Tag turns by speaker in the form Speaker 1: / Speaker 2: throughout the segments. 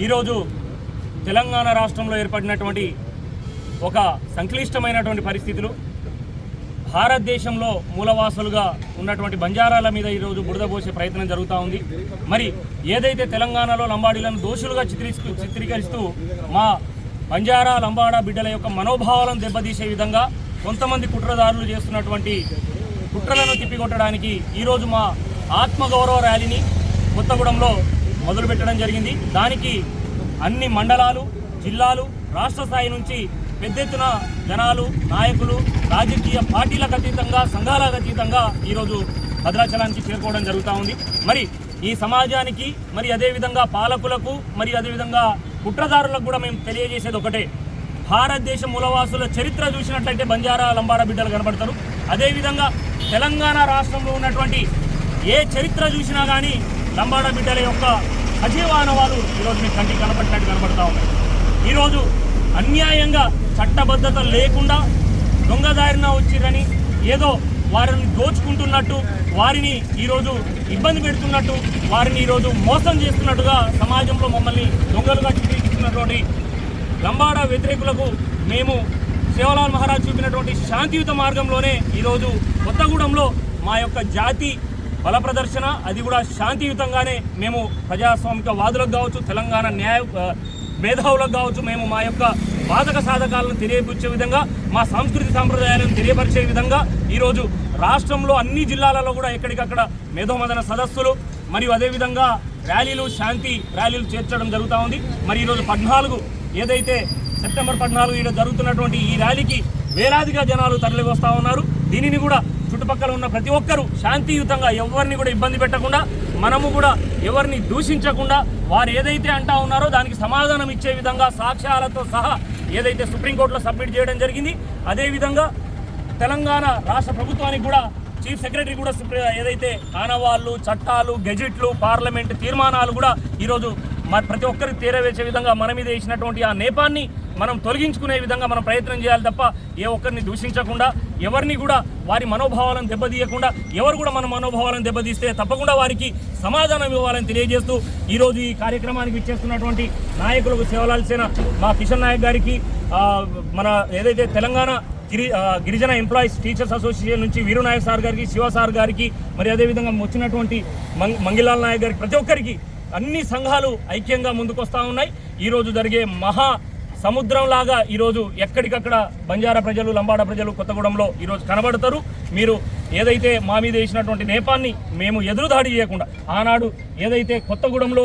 Speaker 1: ఈరోజు తెలంగాణ రాష్ట్రంలో ఏర్పడినటువంటి ఒక సంక్లిష్టమైనటువంటి పరిస్థితులు. భారతదేశంలో మూలవాసులుగా ఉన్నటువంటి బంజారాల మీద ఈరోజు బురద పోసే ప్రయత్నం జరుగుతూ ఉంది. మరి ఏదైతే తెలంగాణలో లంబాడీలను దోషులుగా చిత్రీస్తూ చిత్రీకరిస్తూ మా బంజారా లంబాడా బిడ్డల యొక్క మనోభావాలను దెబ్బతీసే విధంగా కొంతమంది కుట్రదారులు చేస్తున్నటువంటి కుట్రలను తిప్పికొట్టడానికి ఈరోజు మా ఆత్మగౌరవ ర్యాలీని కొత్తగూడెంలో మొదలుపెట్టడం జరిగింది. దానికి అన్ని మండలాలు జిల్లాలు రాష్ట్ర స్థాయి నుంచి పెద్ద ఎత్తున జనాలు నాయకులు రాజకీయ పార్టీలకు అతీతంగా సంఘాలకు అతీతంగా ఈరోజు భద్రాచలానికి చేరుకోవడం జరుగుతూ ఉంది. మరి ఈ సమాజానికి మరి అదేవిధంగా పాలకులకు మరి అదేవిధంగా కుట్రదారులకు కూడా మేము తెలియజేసేది ఒకటే. భారతదేశ మూలవాసుల చరిత్ర చూసినట్లయితే బంజారా లంబారా బిడ్డలు కనబడతారు. అదేవిధంగా తెలంగాణ రాష్ట్రంలో ఉన్నటువంటి ఏ చరిత్ర చూసినా కానీ లంబాడ బిడ్డల యొక్క సజీవానవాలు ఈరోజు మీ కంటికి కనపడినట్టు కనబడతా ఉన్నాయి ఈరోజు అన్యాయంగా చట్టబద్ధత లేకుండా దొంగదారిన వచ్చిరని ఏదో వారిని దోచుకుంటున్నట్టు వారిని ఈరోజు ఇబ్బంది పెడుతున్నట్టు వారిని ఈరోజు మోసం చేస్తున్నట్టుగా సమాజంలో మమ్మల్ని దొంగలుగా చూపించుకున్నటువంటి లంబాడ వ్యతిరేకులకు మేము సేవలాల్ మహారాజ్ చూపినటువంటి శాంతియుత మార్గంలోనే ఈరోజు కొత్తగూడెంలో మా యొక్క జాతి బల ప్రదర్శన అది కూడా శాంతియుతంగానే మేము ప్రజాస్వామిక వాదులకు కావచ్చు తెలంగాణ న్యాయ మేధావులకు కావచ్చు మేము మా యొక్క బాధక సాధకాలను తెలియపరిచే విధంగా మా సంస్కృతి సాంప్రదాయాలను తెలియపరిచే విధంగా ఈరోజు రాష్ట్రంలో అన్ని జిల్లాలలో కూడా ఎక్కడికక్కడ మేధోమదన సదస్సులు మరియు అదేవిధంగా ర్యాలీలు శాంతి ర్యాలీలు చేర్చడం జరుగుతూ ఉంది. మరి ఈరోజు పద్నాలుగు ఏదైతే సెప్టెంబర్ పద్నాలుగు ఈడ జరుగుతున్నటువంటి ఈ ర్యాలీకి వేలాదిగా జనాలు తరలి వస్తూ ఉన్నారు. దీనిని కూడా చుట్టుపక్కల ఉన్న ప్రతి ఒక్కరూ శాంతియుతంగా ఎవరిని కూడా ఇబ్బంది పెట్టకుండా మనము కూడా ఎవరిని దూషించకుండా వారు ఏదైతే అంటా ఉన్నారో దానికి సమాధానం ఇచ్చే విధంగా సాక్ష్యాలతో సహా ఏదైతే సుప్రీంకోర్టులో సబ్మిట్ చేయడం జరిగింది అదేవిధంగా తెలంగాణ రాష్ట్ర ప్రభుత్వానికి కూడా చీఫ్ సెక్రటరీ కూడా ఏదైతే ఆనవాళ్ళు చట్టాలు గెజిట్లు పార్లమెంట్ తీర్మానాలు కూడా ఈరోజు ప్రతి ఒక్కరికి తీరవేసే విధంగా మన మీద వేసినటువంటి ఆ నేపాన్ని మనం తొలగించుకునే విధంగా మనం ప్రయత్నం చేయాలి తప్ప ఏ ఒక్కరిని దూషించకుండా ఎవరిని కూడా వారి మనోభావాలను దెబ్బతీయకుండా ఎవరు కూడా మన మనోభావాలను దెబ్బతీస్తే తప్పకుండా వారికి సమాధానం ఇవ్వాలని తెలియజేస్తూ ఈరోజు ఈ కార్యక్రమానికి ఇచ్చేస్తున్నటువంటి నాయకులకు సేవలాల్సిన మా కిషన్ నాయక్ గారికి మన ఏదైతే తెలంగాణ గిరి గిరిజన ఎంప్లాయీస్ టీచర్స్ అసోసియేషన్ నుంచి వీరు నాయక్ సార్ గారికి శివ సార్ గారికి మరి అదేవిధంగా వచ్చినటువంటి మంగ్ మంగిలాల్ నాయక్ గారికి ప్రతి ఒక్కరికి అన్ని సంఘాలు ఐక్యంగా ముందుకొస్తా ఉన్నాయి. ఈరోజు జరిగే మహా సముద్రంలాగా ఈరోజు ఎక్కడికక్కడ బంజారా ప్రజలు లంబాడ ప్రజలు కొత్తగూడెంలో ఈరోజు కనబడతారు. మీరు ఏదైతే మా మీద వేసినటువంటి నేపాన్ని మేము ఎదురుదాడి చేయకుండా ఆనాడు ఏదైతే కొత్తగూడెంలో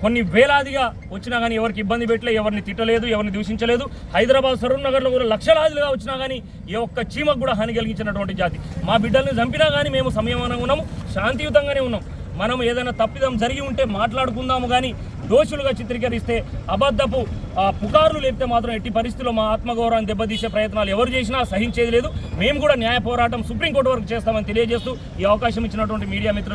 Speaker 1: కొన్ని వేలాదిగా వచ్చినా కానీ ఎవరికి ఇబ్బంది పెట్టలే ఎవరిని తిట్టలేదు ఎవరిని దూషించలేదు హైదరాబాద్ సరూర్ నగర్లో కూడా లక్షలాదిగా వచ్చినా కానీ ఏ ఒక్క చీమకు కూడా హాని కలిగించినటువంటి జాతి. మా బిడ్డల్ని చంపినా కానీ మేము సంయమనంగా ఉన్నాము శాంతియుతంగానే ఉన్నాం మనం ఏదైనా తప్పిదం జరిగి ఉంటే మాట్లాడుకుందాము కానీ దోషులుగా చిత్రీకరిస్తే అబద్ధపు పుకార్లు లేపితే మాత్రం ఎట్టి పరిస్థితుల్లో మా ఆత్మగౌరవాన్ని దెబ్బతీసే ప్రయత్నాలు ఎవరు చేసినా సహించేది లేదు. మేము కూడా న్యాయ పోరాటం సుప్రీంకోర్టు వరకు చేస్తామని తెలియజేస్తూ ఈ అవకాశం ఇచ్చినటువంటి మీడియా మిత్రులు